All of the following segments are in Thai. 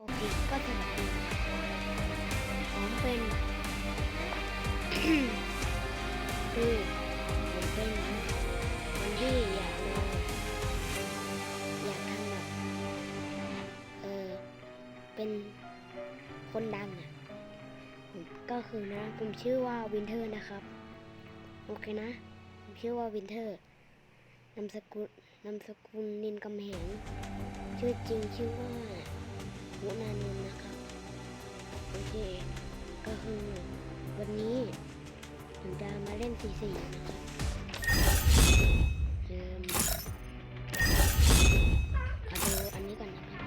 ดีก็สวัสดีผมเป็นคือผมเป็นคนที่อยากลองอยากทำแบบเออเป็นคนดังอะผมก็คือนะผมชื่อว่าวินเทอร์นะครับ โอเคนะ ผมชื่อว่าวินเทอร์นามสกุลนามสกุลนินกำแหงชื่อจริงชื่อว่า วุนานนท์นะครับ โอเค ก็คือวันนี้ผมจะมาเล่นสีสี่นะครับเริ่มเอาดูอันนี้ก่อนนะครับ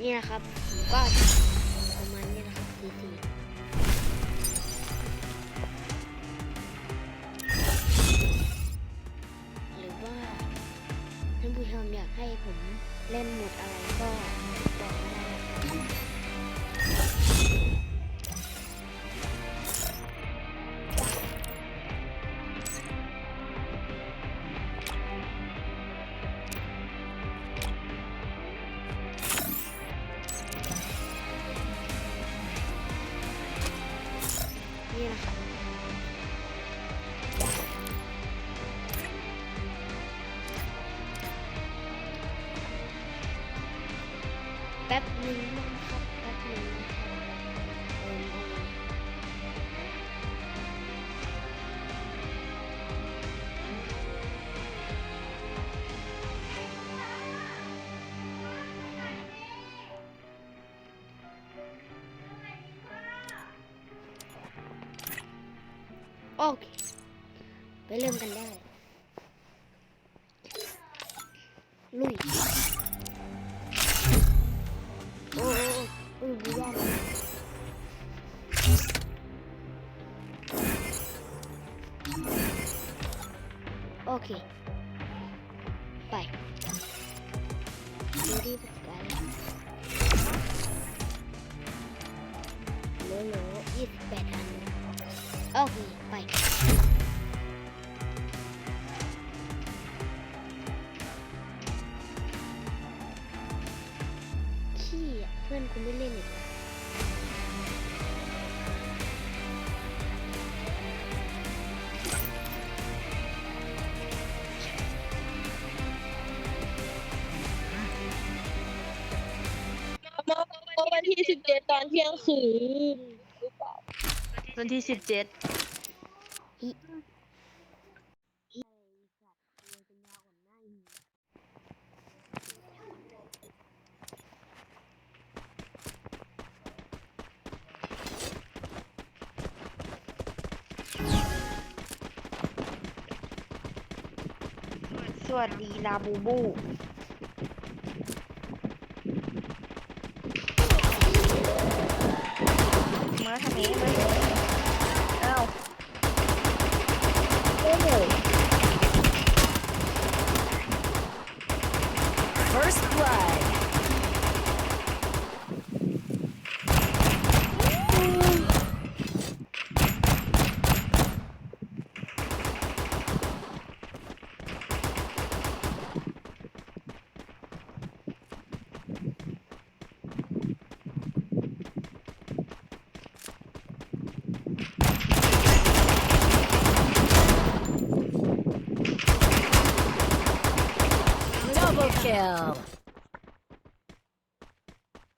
นี่นะครับผมก็ นี่นะครั โอเค ไปเริ่มกันได้ ลุย โอ้โอ้ดูยากโอเค ไปดูที่ปกกาเหลือเหลือยี่สิบแปด อันโอเคไปขี้อะเพื่อนกูไม่เล่นอีกแล้ววันที่สิบเจ็ดตอนเที่ยงคืน วันที่สิบเจ็ดสวัสดีลาบูบูมาทางนี้มาอ้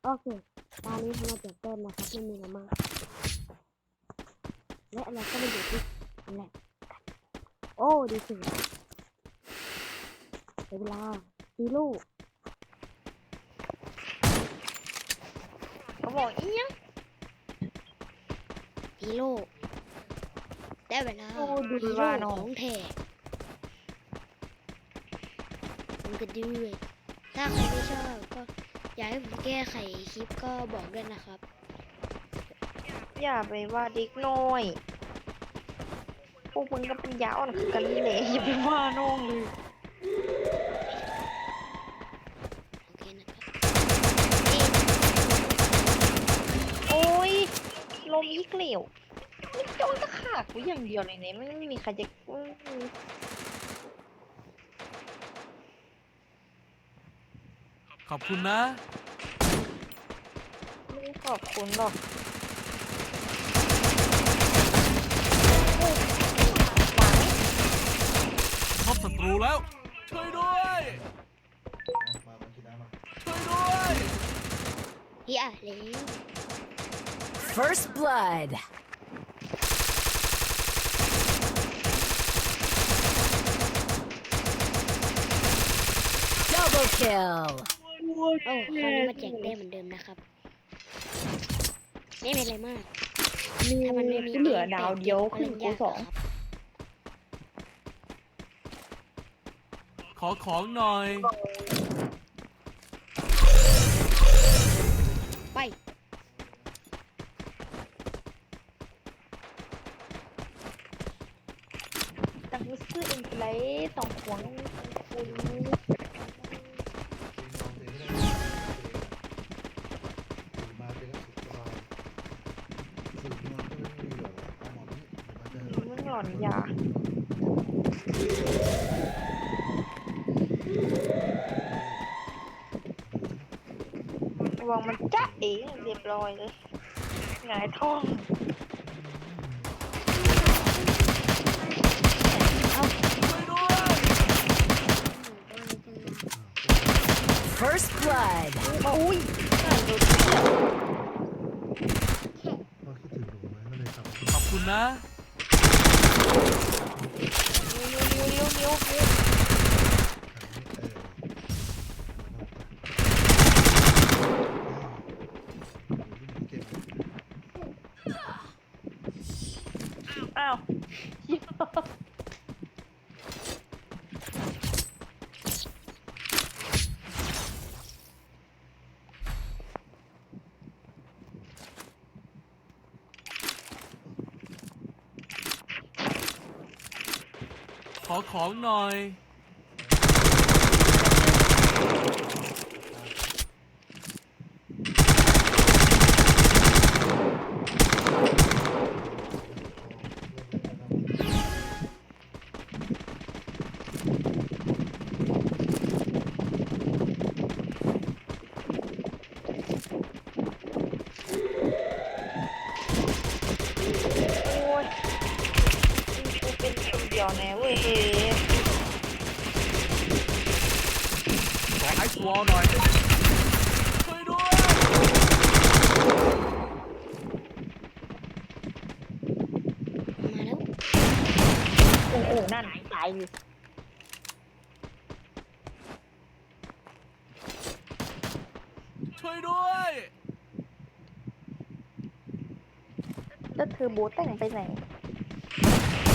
โอเคตอนนี้เราจะเต้นนะครับไม่มีอะไรมากและเราก็มาอยู่ที่อันแรกโอ้ดีสิเดี๋ยวเวลาซีลูกเขาบอกอีหยังฮีโร่ได้เวลาโอ้ดูฮีว่าโร่น้องของแท้ มันก็ดื้อถ้าใครไม่ชอบก็อยากให้ผมแก้ไขคลิปก็บอกด้วยนะครับ อย่าไปว่าเด็กน้อย พวกมึงก็เป็นยาอ่อนคือกันนี่แหละอย่าไปว่าน้องเลยโอเคนะครับโอ้ยลมอีกเหลวไม่จ้องจะขากูอย่างเดียวเลยเนี่ยไม่มีใครจะอืม ขอบคุณนะ ไม่ขอบคุณหรอกพบศัตรูแล้ว ช่วยด้วย มามากินน้ำมาช่วยด้วย อย่าแล้ว First blood. Double kill. โอ้คราวนี้มาแจกได้เหมือนเดิมนะครับ ไม่เป็นไรมากถ้ามันไม่มีเหลือแต้มดาวเดียวก็ขึ้นล่นกูยากสองครับขอของหน่อย ไปจังซื้อเองไรสองขวงคุณ หลอนยาระวังมันจะเองเรียบร้อยเลยหงายท้องช่วยด้วย First blood. อุ้ยก็คิดถึงหนูไหมก็เลยทำขอบคุณนะ นิ้วนิ้วนิ้วนิ้วอ้าว ขอของหน่อย โอ้ยกูเป็นคนเดี ยวแน่เว้ยขอไอซ์วอลหน่อยช่วยด้วยมาแล้ว โอ้โหนั่นตายอยู่ช่วยด้วยแล้วเธอโบทแต่งไปไหน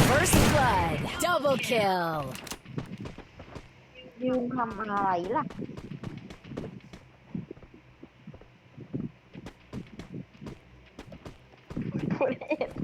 First blood. Double kill. ยืนทำอะไรล่ะทุเรศ